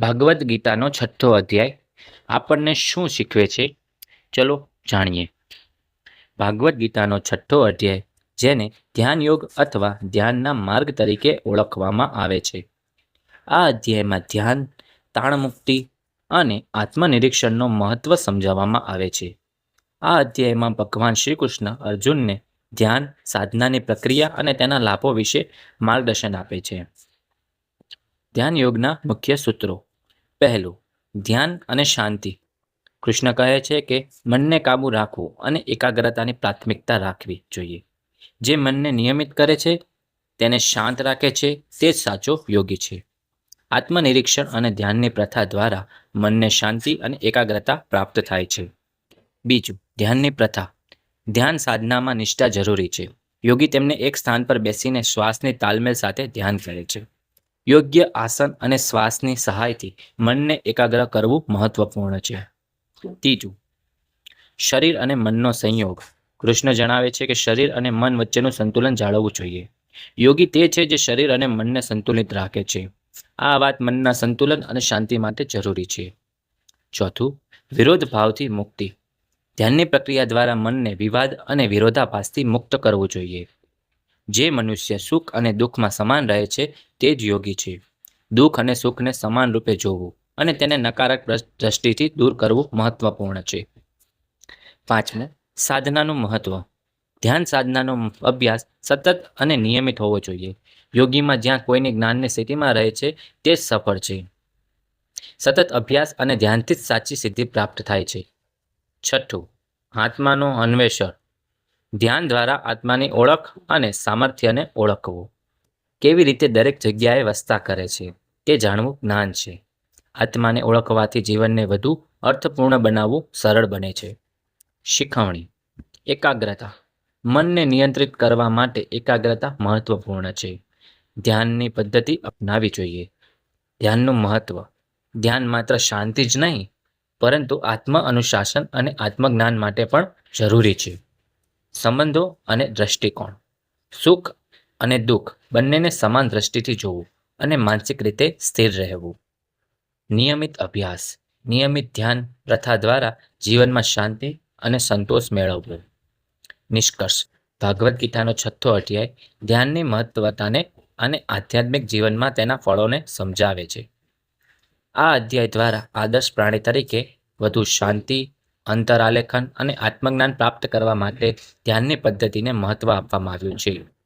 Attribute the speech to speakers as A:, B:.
A: ભાગવદ્ ગીતાનો છઠ્ઠો અધ્યાય આપણને શું શીખવે છે? ચલો જાણીએ. ભાગવદ્ ગીતાનો છઠ્ઠો અધ્યાય જેને ધ્યાન યોગ અથવા ધ્યાનના માર્ગ તરીકે ઓળખવામાં આવે છે. આ અધ્યાયમાં ધ્યાન, તાણમુક્તિ અને આત્મનિરીક્ષણનો મહત્વ સમજાવવામાં આવે છે. આ અધ્યાયમાં ભગવાન શ્રી કૃષ્ણ અર્જુનને ધ્યાન, સાધનાની પ્રક્રિયા અને તેના લાભો વિશે માર્ગદર્શન આપે છે. ધ્યાન યોગના મુખ્ય સૂત્રો પહેલું, ધ્યાન અને શાંતિ. કૃષ્ણ કહે છે કે મનને કાબુ રાખવું અને એકાગ્રતાની પ્રાથમિકતા રાખવી જોઈએ. જે મનને નિયમિત કરે છે, તેને શાંત રાખે છે, તે જ સાચો યોગી છે. આત્મનિરીક્ષણ અને ધ્યાનની પ્રથા દ્વારા મનને શાંતિ અને એકાગ્રતા પ્રાપ્ત થાય છે. બીજું, ધ્યાનની પ્રથા. ધ્યાન સાધનામાં નિષ્ઠા જરૂરી છે. યોગી તેમને એક સ્થાન પર બેસીને શ્વાસની તાલમેલ સાથે ધ્યાન કરે છે. યોગ્ય આસન અને શ્વાસની સહાયથી મનને એકાગ્ર કરવું મહત્વપૂર્ણ છે. ત્રીજું, શરીર અને મનનો સંયોગ. કૃષ્ણ જણાવે છે કે શરીર અને મન વચ્ચેનું સંતુલન જાળવવું જોઈએ. યોગી તે છે જે શરીર અને મનને સંતુલિત રાખે છે. આ વાત મનના સંતુલન અને શાંતિ માટે જરૂરી છે. ચોથું, વિરોધ ભાવથી મુક્તિ. ધ્યાનની પ્રક્રિયા દ્વારા મનને વિવાદ અને વિરોધાભાસથી મુક્ત કરવું જોઈએ. જે મનુષ્ય સુખ અને દુઃખમાં સમાન રહે છે, તે જ યોગી છે. દુઃખ અને સુખને સમાન રૂપે જોવું અને તેને નકારક દ્રષ્ટિથી દૂર કરવું મહત્વપૂર્ણ છે. પાંચમું, સાધનાનું મહત્વ. ધ્યાન સાધનાનો અભ્યાસ સતત અને નિયમિત હોવો જોઈએ. યોગીમાં જ્યાં કોઈની જ્ઞાનની સ્થિતિમાં રહે છે, તે જ સફળ છે. સતત અભ્યાસ અને ધ્યાનથી જ સાચી સિદ્ધિ પ્રાપ્ત થાય છે. છઠ્ઠું, આત્માનો અન્વેષણ. ધ્યાન દ્વારા આત્માની ઓળખ અને સામર્થ્યને ઓળખવું. કેવી રીતે દરેક જગ્યાએ વસતા કરે છે તે જાણવું જ્ઞાન છે. આત્માને ઓળખવાથી જીવનને વધુ અર્થપૂર્ણ બનાવવું સરળ બને છે. શીખવણી એકાગ્રતા. મનને નિયંત્રિત કરવા માટે એકાગ્રતા મહત્વપૂર્ણ છે. ધ્યાનની પદ્ધતિ અપનાવી જોઈએ. ધ્યાનનું મહત્વ. ધ્યાન માત્ર શાંતિ જ નહીં, પરંતુ આત્મ અનુશાસન અને આત્મજ્ઞાન માટે પણ જરૂરી છે. સંબંધો અને દ્રષ્ટિકોણ. સુખ અને દુઃખ બંનેને સમાન દ્રષ્ટિથી જોવું અને માનસિક રીતે સ્થિર રહેવું. નિયમિત અભ્યાસ, નિયમિત ધ્યાન પ્રથા દ્વારા જીવનમાં શાંતિ અને સંતોષ મેળવવો. નિષ્કર્ષ, ભાગવદ્ ગીતાનો છઠ્ઠો અધ્યાય ધ્યાનની મહત્વતાને અને આધ્યાત્મિક જીવનમાં તેના ફળોને સમજાવે છે. આ અધ્યાય દ્વારા આદર્શ પ્રાણી તરીકે વધુ શાંતિ અંતરાલેખન અને આત્મજ્ઞાન પ્રાપ્ત કરવા માટે ધ્યાનની પદ્ધતિને મહત્વ આપવામાં આવ્યું છે.